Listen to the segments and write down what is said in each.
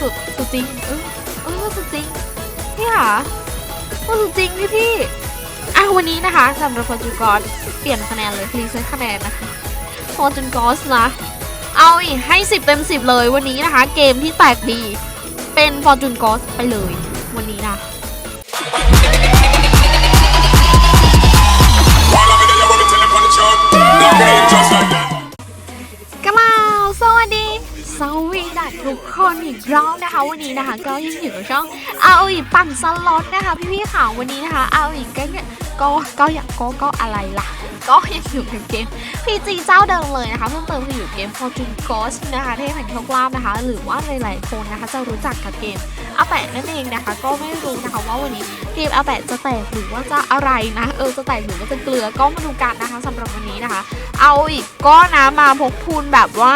สุดสุดจริงเออเออสุดจริงพี่ค่ะว่าสุดจริงพี่พี่อะวันนี้นะคะสำหรับฟอร์จูกอสเปลี่ยนคะแนนเลยรีเซ็ตคะแนนนะคะฟอร์จูกอสนะเอาอีกให้ 10 เต็ม 10 เลยวันนี้นะคะ เกมที่แตกดี เป็นฟอร์จูนกอสไปเลยวันนี้นะ คนอีกรอบนะคะวันนี้นะคะ ก็ยังอยู่กับช่องเอาอีกปั่นสล็อตนะคะ พี่ๆข่าวันนี้นะคะเอาอีกก็เนี่ยก็ก็อยากก็ก็อะไรล่ะ ก็ยังอยู่กับเกม PG เจ้าเดิมเลยนะคะเพิ่มเติมคืออยู่เกม Fortune Ghost นะคะเทพแห่งโชคลาภนะคะ หรือว่าหลายๆคนนะคะ จะรู้จักกับเกมอาแปะนั่นเองนะคะ ก็ไม่รู้นะคะว่าวันนี้เกมอาแปะจะแตกหรือว่าจะอะไรนะเออจะแตกหรือว่าจะเกลือก็มาดูกันนะคะสำหรับวันนี้นะคะ เอาอีกก็นะมาพกทุนแบบว่า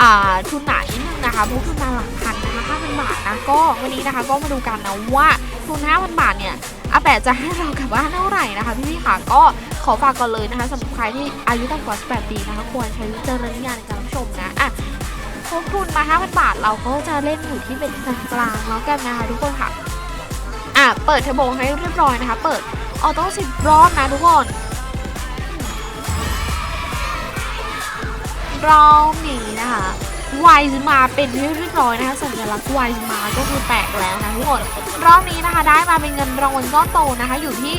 อ่าทุนไหนนิดนึ นะคะพกทุนมาหลักพันนะคะ5,000บาทนะก็วันนี้นะคะก็มาดูกันนะว่าทุน5,000บาทเนี่ยอาแปะจะให้เรากลับบ้านเท่าไหร่นะคะพี่ๆค่ะก็ขอฝากก่อนเลยนะคะสำหรับใครที่อายุต่ำกว่า 18 ปีนะคะควรใช้วิจารณญาณในการรับชมนะอะพกทุนมา5,000 บาทเราก็จะเล่นอยู่ที่เป็นกลางๆแล้วกันนะคะทุกคนค่ะอะเปิดเทอร์โบให้เรียบร้อยนะคะ เปิดออโต้สิบรอบนะทุกคนรอบนี้นะคะ วายมาเป็นที่เรียบร้อยนะคะสัญลักษณ์วายมาก็คือแตกแล้วนะทุกคนรอบนี้นะคะได้มาเป็นเงินรางวัลก้อนโตนะคะ อยู่ที่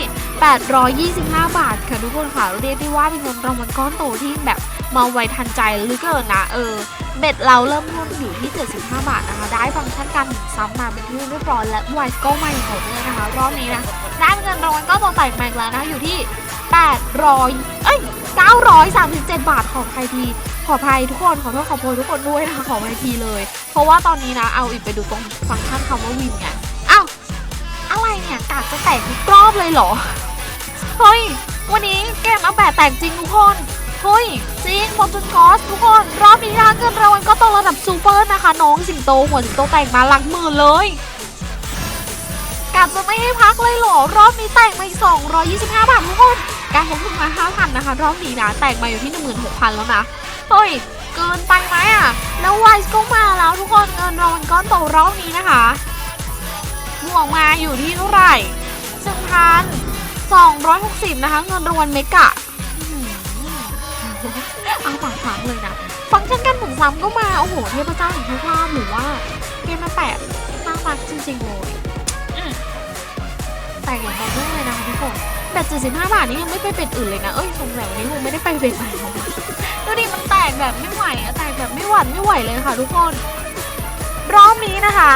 825 บาทค่ะทุกคนค่ะเรียกได้ว่าเป็นเงินรางวัลก้อนโตที่แบบมาไวทันใจหลือเกินนะเออเบ็ดเราเริ่มต้นอยู่ที่ 75 บาทนะคะ ได้ฟังก์ชันการหมุนซ้ำมาเป็นที่เรียบร้อยและวายก็ไม่หมดเลยนะคะ รอบนี้นะได้เป็นเงินรางวัลก้อนโตแตกแมกแล้วนะอยู่ที่ 800 เอ้ย 937 บาทของไทยที ขออภัยทุกคนขอโทษขอโพยทุกคนด้วยนะคะขออภัยทีเลย เพราะว่าตอนนี้นะเอาอีกไปดูตรงฟังก์ชันคำว่าวินไงอ้าวอะไรเนี่ยกากจะแตกทุกรอบเลยเหรอเฮ้ยวันนี้เกมเอาแปะแตกจริงทุกคนเฮ้ยจริงฟอร์จูนกอสทุกคนรอบนี้นะเงินรางวัลก็ตรงระดับซูเปอร์นะคะ น้องสิงโตหัวสิงโตแตกมาหลักหมื่นเลยกาจะไม่ให้พักเลยเหรอ รอบนี้แตกมาอีก225 บาททุกคน การลงทุนมา 5,000 นะคะ รอบนี้นะ แตกมาอยู่ที่ 16,000 แล้วนะ เฮ้ย เกินไปไหมอะ แล้วไวส์ก็มาแล้วทุกคนเงินรางวัลก้อนโตรอบนี้นะคะบวกมาอยู่ที่เท่าไหร่1,260นสองร้อยหกสิบนะคะ เงินรางวัลเมกะเอาปากถามเลยนะ ฟังก์ชันการหมุนซ้ำก็มา โอ้โห เทพเจ้าแห่งโชคลาภหรือว่าเกมมาแปะน่ารักจริงๆเลย แตกอย่างต่อเนื่องเลยนะคะทุกคนแต่75บาทนี่ยังไม่ไปเป็ดอื่นเลยนะ เอ้ยสงสัยวันนี้คงไม่ได้ไปเป็ดไหนแล้วนะดูดิมันแตกแบบไม่ไหวอะแตกแบบไม่หวั่นไม่ไหวเลยค่ะทุกคน รอบนี้นะคะ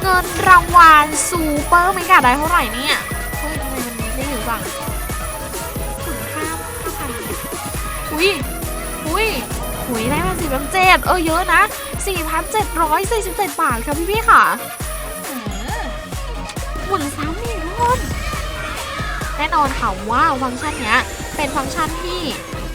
เงินรางวัลซูเปอร์เมกาได้เท่าไหร่เนี่ยเฮ้ยทำไมมันไม่อยู่ฝั่งถึงห้าห้าพันอุ้ยอุ้ยอุ้ยได้มาสี่พันเจ็ดเออเยอะนะสี่พันเจ็ดร้อยสี่สิบเจ็ดบาทค่ะพี่ๆค่ะอืมหมุนซ้ำอีกทุกคน แน่นอนค่ะว่าฟังก์ชันเนี้ยเป็นฟังก์ชันที่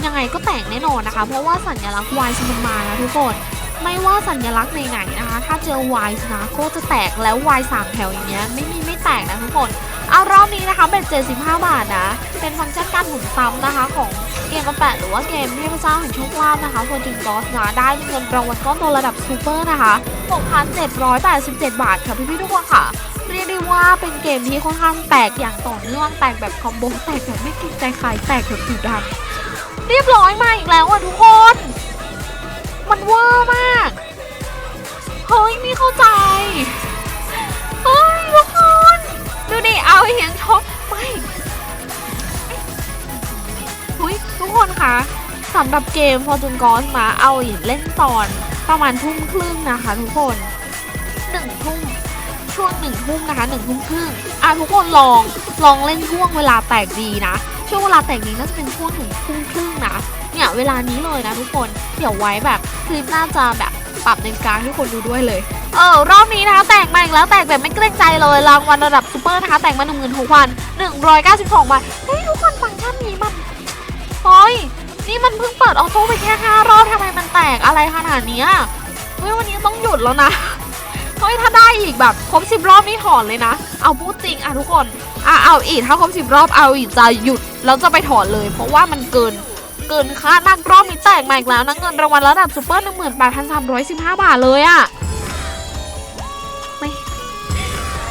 ยังไงก็แตกแน่นอนนะคะ เพราะว่าสัญลักษณ์ Y มันมานะทุกคนไม่ว่าสัญลักษณ์ไหนๆนะคะ ถ้าเจอ Y นะก็จะแตกแล้ว Y สามแถวอย่างเงี้ยไม่มีไม่แตกนะทุกคนเอารอบนี้นะคะเป็น 75 บาทนะ เป็นฟังก์ชันการหมุนซ้ำนะคะของเกมกระแปะหรือว่าเกมเทพเจ้าแห่งโชคลาภนะคะคนจึงกอสนะได้เงินรางวัลก้อนโตระดับซูเปอร์นะคะ 6,787 บาทค่ะพี่ๆทุกคนค่ะ เรียกได้ว่าเป็นเกมที่ค่อนข้างแตกอย่างต่อเนื่องแตกแบบคอมโบแตกแบบไม่เกรงใจใครแตกแบบดุดันเรียบร้อยมาอีกแล้วอะทุกคน มันเวอร์มากเฮ้ยไม่เข้าใจเฮ้ยทุกคนดูดิเอาเหียงชกไม่เฮ้ยทุกคนคะสำหรับเกม Fortune g o s มาเอาเล่นตอนประมาณทุ่มครึ่งนะคะทุกคนหนึ่งทุ่ม ช่วงหนึ่งทุ่มนะคะหนึ่งทุ่มครึ่งอะทุกคนลองลองเล่นช่วงเวลาแตกดีนะช่วงเวลาแตกดีน่าจะเป็นช่วงหนึ่งทุ่มครึ่งนะเนี่ยเวลานี้เลยนะทุกคนเดี๋ยวไว้แบบคลิปน่าจะแบบปรับในกลางให้คนดูด้วยเลยเออรอบนี้นะคะแตกมาอีกแล้วแตกแบบไม่เกรงใจเลยรางวัลระดับซูเปอร์นะคะ แตกมา1 6 1 9 2บาทเฮ้ยทุกคนฟังก์ชันนี้มันเฮ้ยนี่มันเพิ่งเปิดออโต้ไปแค่5รอบทำไมมันแตกอะไรขนาดเนี้ยเฮ้ยวันนี้ต้องหยุดแล้วนะ เฮ้ยถ้าได้อีกแบบครบสิบรอบนี่ถอนเลยนะ เอาพูดจริงอะทุกคนอะเอาอีกถ้าครบสิบรอบเอาอีกจะหยุดแล้วจะไปถอนเลย เพราะว่ามันเกินเกินค่านักรอบนี้แตกมาอีกแล้วนะเงินรางวัลระดับซูเปอร์หนึ่งหมื่นแปดพันสามร้อยสิบห้าบาทเลยอะ่ะ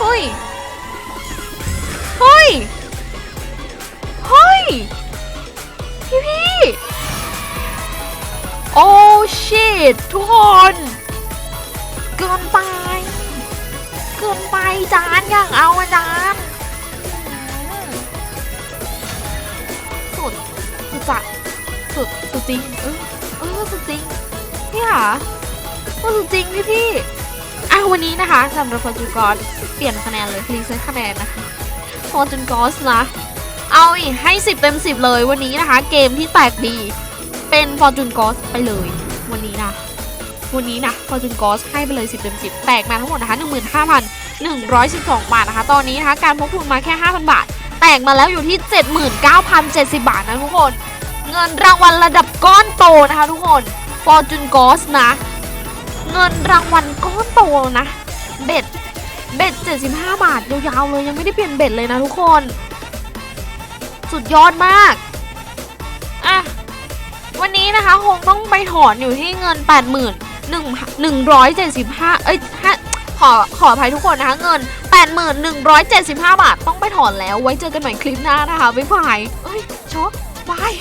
ฮ้ยเฮ้ยเฮ้ยพี่พี่โอ้ชิตทุกคน เกินไป เกินไปจานอยากเอาอาจารย์สุดสุดจัดสุดสุดจริงเออเออสุดจริงพี่ค่ะเออสุดจริงพี่พี่อะวันนี้นะคะสำหรับฟอร์จูนกอสเปลี่ยนคะแนนเลยรีเซ็ตคะแนนนะคะฟอร์จูนกอสนะเอาอีกให้ 10 เต็ม 10 เลยวันนี้นะคะ เกมที่แตกดี เป็น Fortune Ghost ไปเลยวันนี้นะ วันนี้นะ Fortune Ghost ให้ไปเลย 10เต็ม10 แตกมาทั้งหมดนะคะ15,112 บาทนะคะ ตอนนี้นะคะการพกทุนมาแค่ 5,000 บาท แตกมาแล้วอยู่ที่ 79,070 บาทนะทุกคน เงินรางวัลระดับก้อนโตนะคะทุกคน Fortune Ghost นะ เงินรางวัลก้อนโตนะ เบ็ด เบ็ด 75 บาทยาวๆเลยยังไม่ได้เปลี่ยนเบ็ดเลยนะทุกคน สุดยอดมาก อะวันนี้นะคะคงต้องไปถอนอยู่ที่เงิน 8 1,175 เอ้ยฮะขอขออภัยทุกคนนะคะเงิน8175 บาท ต้องไปถอนแล้วไว้เจอกันใหม่คลิปหน้านะคะบ๊ายบายเอ้ยช็อกบาย